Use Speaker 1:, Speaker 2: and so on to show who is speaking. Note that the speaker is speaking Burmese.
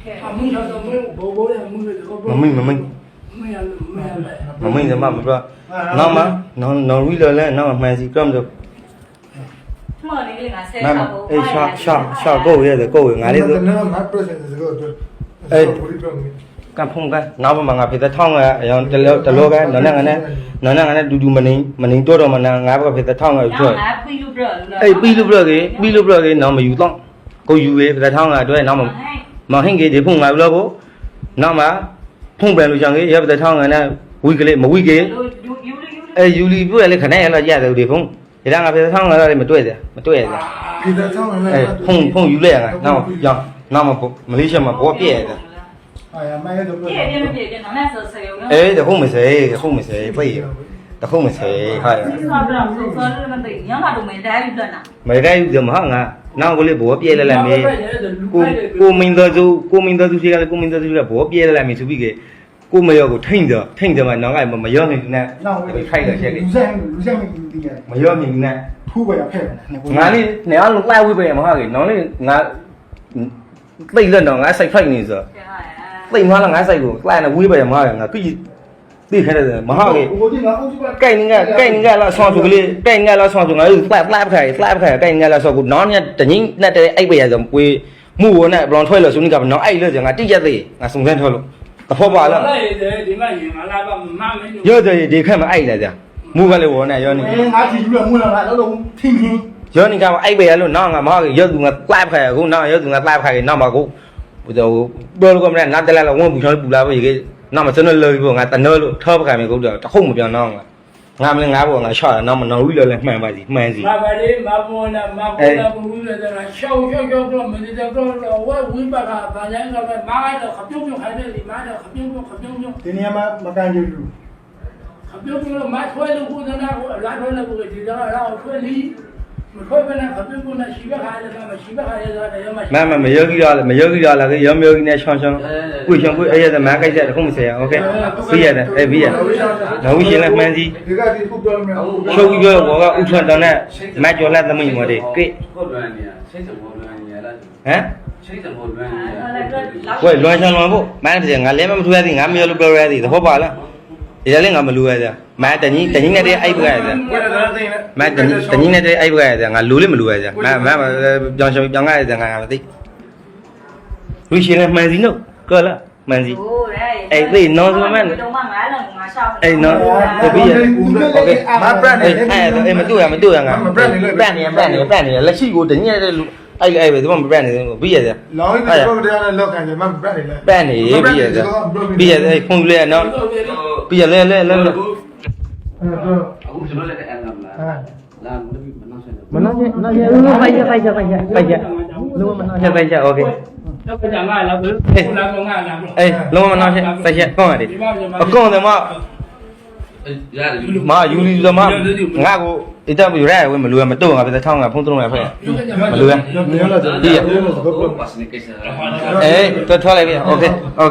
Speaker 1: အမင်းတော့မင်းဘောဘောရမင်းတော့
Speaker 2: မမင်းမမ
Speaker 1: င်းမင်းမင်း
Speaker 2: မမင်းကမမပြောနောက်မှနော်နော်ရီလော်လဲနောက်မှမှန်စီကရမ်တော့
Speaker 3: မှန်လေးကငါဆက်
Speaker 2: ထား
Speaker 3: ဖို့
Speaker 2: အေးရှာရှာရှာကိုရဲတဲ့ကိုငါလေးဆို
Speaker 4: နော်ငါ
Speaker 2: process
Speaker 4: စကောတော့အဲ့
Speaker 2: ကံဖုံကနောက်မှငါဖေသက်ထောင်းကအရောင်တလောတလောကနော်နဲ့ငါနဲ့နော်နဲ့ငါနဲ့ဒူဒူမနေမနေတော့တော့မနာငါဘက်ဖေသက်ထောင်းကယူတော့အေးပြီးလို့ပြောကေပြီးလို့ပြောကေနောက်မယူတော့ကိုယူရေဖေသက်ထောင်းကအတွက်နောက်မှ မဟင်ကေဒီဖုန်ငါဘလောကိုနောက်မှဖုန်ပြန်လို့ချောင်းကေရဖြစ်တဲ့ထောင်းကနဲ့ဝီကလေးမဝီကေ
Speaker 3: ယူယူယူ
Speaker 2: အဲယူလီပြလေခနဲ့ရတော့ရတယ်ဒီဖုန်ဒီကငါဖြစ်တဲ့ထောင်းကလည်းမတွေ့တယ်မတွေ့ရဘူး
Speaker 4: 给他唱完了。
Speaker 2: အဲဖုန်ဖုန်ယူလိုက်ရငါနောက်ရောင်းနောက်မှမလေးရှားမှာဘောပြည့်ရတယ်
Speaker 4: 哎呀，买个都不。
Speaker 3: ပြည့်ပြည့်မပြည့်ပြည့်နော်နဲ့ဆိုဆယ်ရုံနော်
Speaker 2: အေးတခုမစေတခုမစေပြည့်တခုမစေဟာရ
Speaker 3: ဒီမှာပြတော့ဆိုဆိုလည်းမသိညမှာတော့မင်းတိုင်းပြတ်နာ
Speaker 2: မရယူတယ်မဟာငါ နောက်ကိုလေဘောပြဲလဲလဲမေကိုကိုမင်းသားစုကိုမင်းသားစုရှိကလည်းကိုမင်းသားစုကဘောပြဲလဲလဲမေဆိုပြီးကေကိုမရောကိုထိမ့်တယ်ထိမ့်တယ်မှာနောက်ကမရောနေနဲ့
Speaker 4: နောက်
Speaker 2: ကိုထိုက်တယ်ရှက်
Speaker 4: လေလူဆိုင်လူဆိုင်
Speaker 2: မရောနေနဲ့
Speaker 4: ထူးပဲဖက်
Speaker 2: ငါလေးနေအောင်လိုက်ဝေးပဲမဟုတ်ကေနောင်လေးငါသိလက်တော့ငါစိုက်ဖိုက်နေဆိုသိမလားငါစိုက်ကိုလိုက်နေဝေးပဲမဟုတ်ကေငါပြီး သိခဲ့တယ်မဟုတ်
Speaker 4: ဘူးไก่นี่ก็ไก่
Speaker 2: นี่ก็ละซ้อสุกเลยไก่นี่ก็ละซ้อสุกงาอึปะปะไข่ปะปะไข่ไก่นี่ก็ละซ้อกูน้องเนี่ยตะญิงน่ะแต่ไอ้ไปอ่ะซอปวย
Speaker 1: หมู่เนี่ยบลอนถ้วย
Speaker 2: เลยซุนี่ก็น้องไอ้เลยซ
Speaker 4: องาติยะติงาส่งแท้
Speaker 2: ถ้วยลงตะพอป่ะล่ะဒီမှာရင်မလာပါမမင်းရောတယ်ဒီခက်မအိုက်လဲဗျာမူကလေးဝေါ်နေရောနေငါကြည့်ယူရမူလာလားလုံးထင်းထင်းရောနေကမအိုက်ပဲလို့နောက်ငါမဟုတ်ရောသူငါကလပ်ခဲအခုနောက်ရောသူငါကလပ်ခဲနောက်မှာကိုဟိုတော့ဘယ်လိုကမလဲနောက်တလာလုံးဝပူချောပူလာပဲကြီး နောက်မှကျွန်တော်လော်ပြီးပေါ့ငါတနော်လို့
Speaker 1: ထောပကံမျိုးကုတ်တော့တခုမပြောင်းတော့ငါငါမလဲငါပေါ့ငါရှော့တာနောက်မှနော်ဘူးလော်လဲမှန်ပါစီမှန်စီမပါလေးမပေါ်နာမပေါ်နာ
Speaker 4: ဘူးလို့တော့ရှော့ရှော့ရှော့တော့
Speaker 1: မင်းတို့တော့ဝဲဝင်းပါကဗာရန်ကပဲမာတော့ခပြုံးပြုံးခိုင်းတယ်ဒီမာတော့ခပြုံးပြုံးခပြုံးပြုံးဒီနေရာမှာမကန်ကြဘူးခပြုံးပြုံးမဆွဲလို့ဘုဒ္ဓနာကိုအလားထွဲလို့ဒီတော့အလားထွဲလी
Speaker 2: မမမယောဂီရမယောဂီရလာခဲ့ရောမယောဂီနဲ့ရှောင်းရှောင်းကိုရှောင်းကိုအဲ့ရတဲ့မန်ကိုက်တဲ့တခုမစရာဟုတ်ကဲ့ပြီးရတယ်အဲ့ပြီးရနောက်ဦးရှင်လည်းမှန်းစီချုပ်ပြီးပြောဘောကဥထွန်းတောင်းနဲ့မတ်ကျော်လက်သမိမော်တွေကိ
Speaker 5: ဟုတ်လွမ်းနေရစိတ်စဘောလွမ်းနေရလား
Speaker 2: ဟမ်
Speaker 5: စိတ်စဘောလွမ်းနေရ
Speaker 2: ဝဲလွမ်းရှောင်းလွမ်းဖို့မန်းတဲ့ငါလည်းမထူရသေးငါမယောလို့ပြောရသေးသဘောပါလားဒီလည်းငါမလူရသေး မတညီတညီနဲ့တည်းအိုက်ပကရ
Speaker 4: စ
Speaker 2: မတညီတညီနဲ့တည်းအိုက်ပကရစငါလိုလို့မလိုရစမမပြောင်းရှောင်းပြောင်းရစငါမသိလူရှင်လည်းမှန်စီနော်ကောလားမှန်စီအဲ့သိနော်ဆိုမှန်အဲ့နော်တပည့်ရโอเค
Speaker 4: မပရက်နေ
Speaker 2: အဲ့မတူရမတူရငါပရက်နေပရက်နေပရက်နေပရက်နေလက်ရှိကိုတညီနဲ့တည်းအဲ့အဲ့ပဲဒီမှာမပက်နေဘူးပြီးရတယ်
Speaker 4: လောင်းနေတော့တရားနဲ့လောက်ခံတယ်မပက်နေလဲ
Speaker 2: ပက်နေပြီးရတယ်ပြီးရတယ်ဖုန်းလေးရနော်ပြီးရလဲလဲလဲ
Speaker 5: အခုကျွန်တော်လည်းအန်လာမလားလာမလို့မနှောက်ရဘူး
Speaker 2: မနှောက်ရနှောက်ရဘူးပိုက်ရပိုက်ရပိုက်ရပိုက်ရလုံးမနှောက်ရပိုက်ရโอเค
Speaker 1: တော့ကြာငါလာဘူးလာကောင်ငါလာ
Speaker 2: အေးလုံးမနှောက်ရပိုက်ရကောင်းရတယ်အကောင်းတယ်မမာယူလီသမားငါကိုအတက်ပြရရဝင်မလူရမတော့ငါပဲထောင်းငါဖုန်းသုံးရဖက်မလူရဒီရအေးတော့ထွက်လိုက်ပြီโอเค